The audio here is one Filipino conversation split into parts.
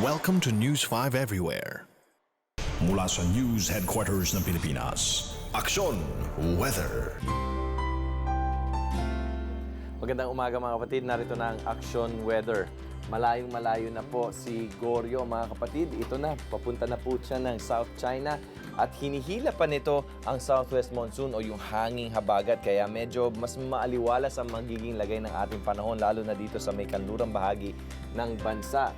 Welcome to News 5 Everywhere. Mula sa News Headquarters ng Pilipinas, Aksyon Weather. Magandang umaga mga kapatid, narito na ang Action Weather. Malayong malayo na po si Goryo mga kapatid. Ito na, papunta na po siya ng South China at hinihila pa nito ang Southwest Monsoon o yung hanging habagat kaya medyo mas maaliwalas ang magiging lagay ng ating panahon lalo na dito sa may kanlurang bahagi ng bansa.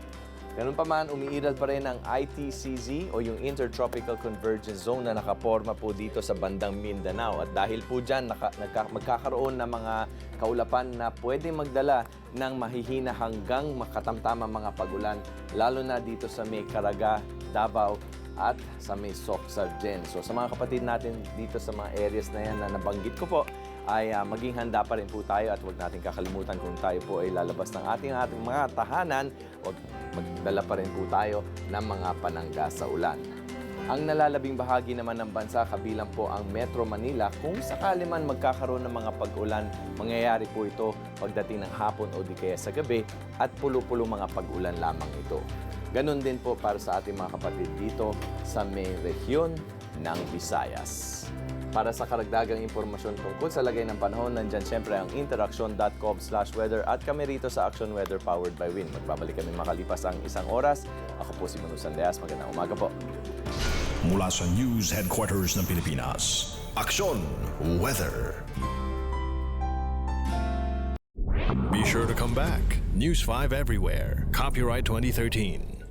Ganun pa man, umiiral pa rin ang ITCZ o yung Intertropical Convergence Zone na nakaporma po dito sa bandang Mindanao. At dahil po dyan, naka, nagka- magkakaroon ng mga kaulapan na pwede magdala ng mahihina hanggang makatamtama mga pagulan, lalo na dito sa may Caraga, Davao, at sa may Soxargen. So sa mga kapatid natin dito sa mga areas na yan na nabanggit ko po, ay ah, maging handa pa rin po tayo at huwag natin kakalimutan kung tayo po ay lalabas ng ating, ating mga tahanan o magdala pa rin po tayo ng mga panangga sa ulan. Ang nalalabing bahagi naman ng bansa kabilang po ang Metro Manila kung sakali man magkakaroon ng mga pag-ulan, mangyayari po ito pagdating ng hapon o di kaya sa gabi at pulo-pulo mga pag-ulan lamang ito. Ganon din po para sa ating mga kapatid dito sa may rehiyon ng Visayas. Para sa karagdagang impormasyon tungkol sa lagay ng panahon, nandyan siyempre ang interaction.com slash weather at kami rito sa Action Weather powered by WIN. Magbabalik kami makalipas ang isang oras. Ako po si Manu Sandeas. Magandang umaga po. Mula sa News Headquarters ng Pilipinas, Aksyon Weather. Be sure to come back. News 5 Everywhere. Copyright 2013.